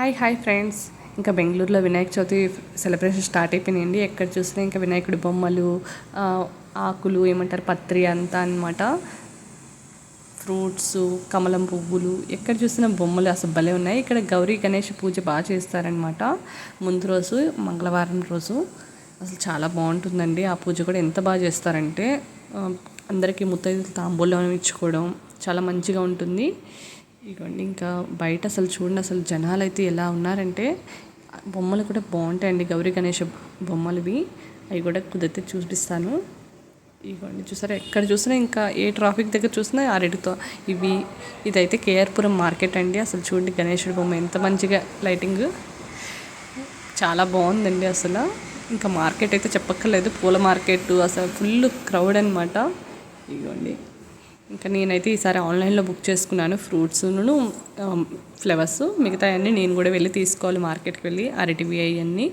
Hi hi friends. ఇంకా బెంగళూరులో Vinayaka Chavithi celebration start అయిపోయినాయండి. ఎక్కడ చూసినా ఇంకా వినాయకుడి బొమ్మలు ఆకులు ఏమంటారు పత్రి అంతా అనమాట ఫ్రూట్స్ కమలం పువ్వులు ఎక్కడ చూసినా బొమ్మలు అసలు భలే ఉన్నాయి. ఇక్కడ గౌరీ గణేష్ పూజ బాగా చేస్తారనమాట ముందు రోజు మంగళవారం రోజు. అసలు చాలా బాగుంటుందండి. ఆ పూజ కూడా ఎంత బాగా చేస్తారంటే అందరికీ ముత్తైదులు తాంబూలం ఇచ్చుకోవడం చాలా మంచిగా ఉంటుంది. ఇదిగోండి ఇంకా బయట అసలు చూడండి అసలు జనాలు అయితే ఎలా ఉన్నారంటే బొమ్మలు కూడా బాగుంటాయండి గౌరీ గణేష్ బొమ్మలువి. అవి కూడా కుదిరితే చూపిస్తాను. ఇగోండి చూసారా? ఎక్కడ చూసినా ఇంకా ఏ ట్రాఫిక్ దగ్గర చూసినా ఆ ఇవి ఇదైతే కేఆర్పురం మార్కెట్ అండి. అసలు చూడండి గణేషుడి బొమ్మ ఎంత మంచిగా లైటింగ్. చాలా బాగుందండి అసలు. ఇంకా మార్కెట్ అయితే చెప్పక్కర్లేదు. పూల మార్కెట్ అసలు ఫుల్ క్రౌడ్ అనమాట ఇదిగోండి ఇంకా నేనైతే ఈసారి ఆన్లైన్లో బుక్ చేసుకున్నాను ఫ్రూట్స్ను ఫ్లవర్స్. మిగతా అన్నీ నేను కూడా వెళ్ళి తీసుకోవాలి మార్కెట్కి వెళ్ళి అరటివి అవన్నీ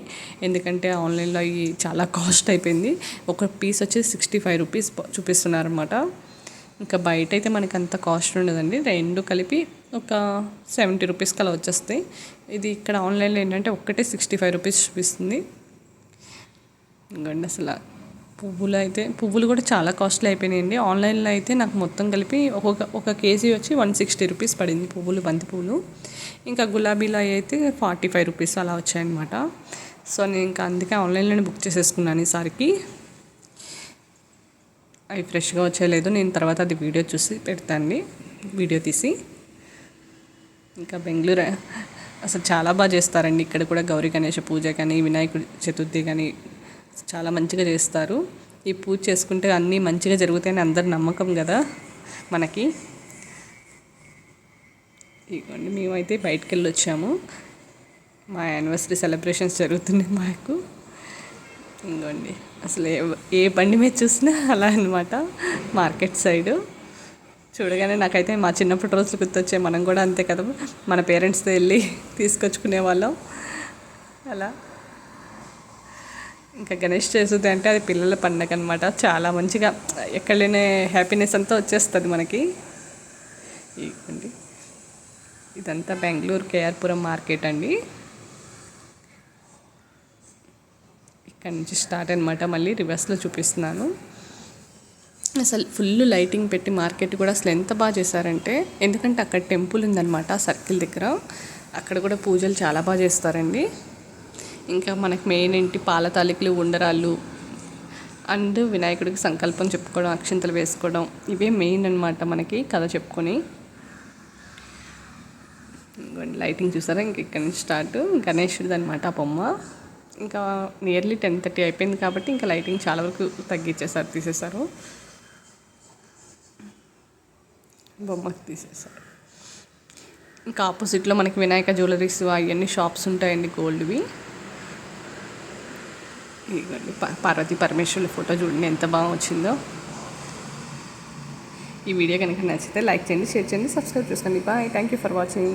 ఎందుకంటే ఆన్లైన్లో అవి చాలా కాస్ట్ అయిపోయింది. ఒక పీస్ వచ్చి సిక్స్టీ ఫైవ్ రూపీస్ చూపిస్తున్నారు అనమాట ఇంకా బయట అయితే మనకి అంత కాస్ట్ ఉండదండి. రెండు కలిపి ఒక సెవెంటీ రూపీస్కి అలా వచ్చేస్తాయి. ఇది ఇక్కడ ఆన్లైన్లో ఏంటంటే ఒక్కటే సిక్స్టీ ఫైవ్ రూపీస్ చూపిస్తుంది. ఇంకండి అసలు. పువ్వులు అయితే పువ్వులు కూడా చాలా కాస్ట్లీ అయిపోయినాయండి. ఆన్లైన్లో అయితే నాకు మొత్తం కలిపి ఒక్కొక్క ఒక కేజీ వచ్చి వన్ సిక్స్టీ రూపీస్ పడింది పువ్వులు బంతి పువ్వులు. ఇంకా గులాబీలు అయితే ఫార్టీ ఫైవ్ రూపీస్ అలా వచ్చాయన్నమాట. సో నేను ఇంకా అందుకే ఆన్లైన్లోనే బుక్ చేసేసుకున్నాను ఈసారికి. అవి ఫ్రెష్గా వచ్చేయలేదు నేను తర్వాత అది వీడియో చూసి పెడతాను వీడియో తీసి. ఇంకా బెంగళూరు అసలు చాలా బాగా చేస్తారండి. ఇక్కడ కూడా గౌరీ గణేష పూజ కానీ వినాయకుడి చతుర్థి కానీ చాలా మంచిగా చేస్తారు. ఈ పూజ చేసుకుంటే అన్నీ మంచిగా జరుగుతాయని అందరి నమ్మకం కదా మనకి. ఇదిగోండి మేమైతే బయటకు వెళ్ళి వచ్చాము మా యానివర్సరీ సెలబ్రేషన్స్ జరుగుతున్నాయి మాకు. ఇంకోండి అసలు ఏ ఏ బండి మీద చూసినా అలా అనమాట మార్కెట్ సైడు. చూడగానే నాకైతే మా చిన్నప్పటి రోజులు గుర్తొచ్చాయి. మనం కూడా అంతే కదా మన పేరెంట్స్తో వెళ్ళి తీసుకొచ్చుకునే వాళ్ళం. అలా. ఇంకా గణేష్ చతుర్థి అంటే అది పిల్లల పండగ అనమాట చాలా మంచిగా ఎక్కడ లేని హ్యాపీనెస్ అంతా వచ్చేస్తుంది మనకి. ఇదంతా బెంగళూరు కేఆర్పురం మార్కెట్ అండి. ఇక్కడ నుంచి స్టార్ట్ అనమాట మళ్ళీ రివర్స్లో చూపిస్తున్నాను. అసలు ఫుల్ లైటింగ్ పెట్టి మార్కెట్ కూడా అసలు ఎంత బాగా చేశారంటే ఎందుకంటే అక్కడ టెంపుల్ ఉందన్నమాట సర్కిల్ దగ్గర. అక్కడ కూడా పూజలు చాలా బాగా చేస్తారండి. ఇంకా మనకి మెయిన్ ఏంటి పాల తాలికలు ఉండరాళ్ళు అండ్ వినాయకుడికి సంకల్పం చెప్పుకోవడం అక్షింతలు వేసుకోవడం ఇవే మెయిన్ అనమాట మనకి కథ చెప్పుకొని. లైటింగ్ చూసారా? ఇంక ఇక్కడ నుంచి స్టార్ట్. గణేషుడిది అనమాట ఆ బొమ్మ. ఇంకా నియర్లీ టెన్ థర్టీ అయిపోయింది కాబట్టి ఇంకా లైటింగ్ చాలా వరకు తగ్గించేసారు తీసేశారు. బొమ్మకి తీసేశారు. ఇంకా ఆపోజిట్లో మనకి వినాయక జ్యువెలరీస్ అవన్నీ షాప్స్ ఉంటాయండి గోల్డ్వి. ఇదిగోండి పా- పార్వతీ పరమేశ్వరుల ఫోటో చూడండి ఎంత బాగా వచ్చిందో ఈ వీడియో కనుక నచ్చితే లైక్ చేయండి షేర్ చేయండి సబ్స్క్రైబ్ చేసుకోండి. Bye. Thank you for watching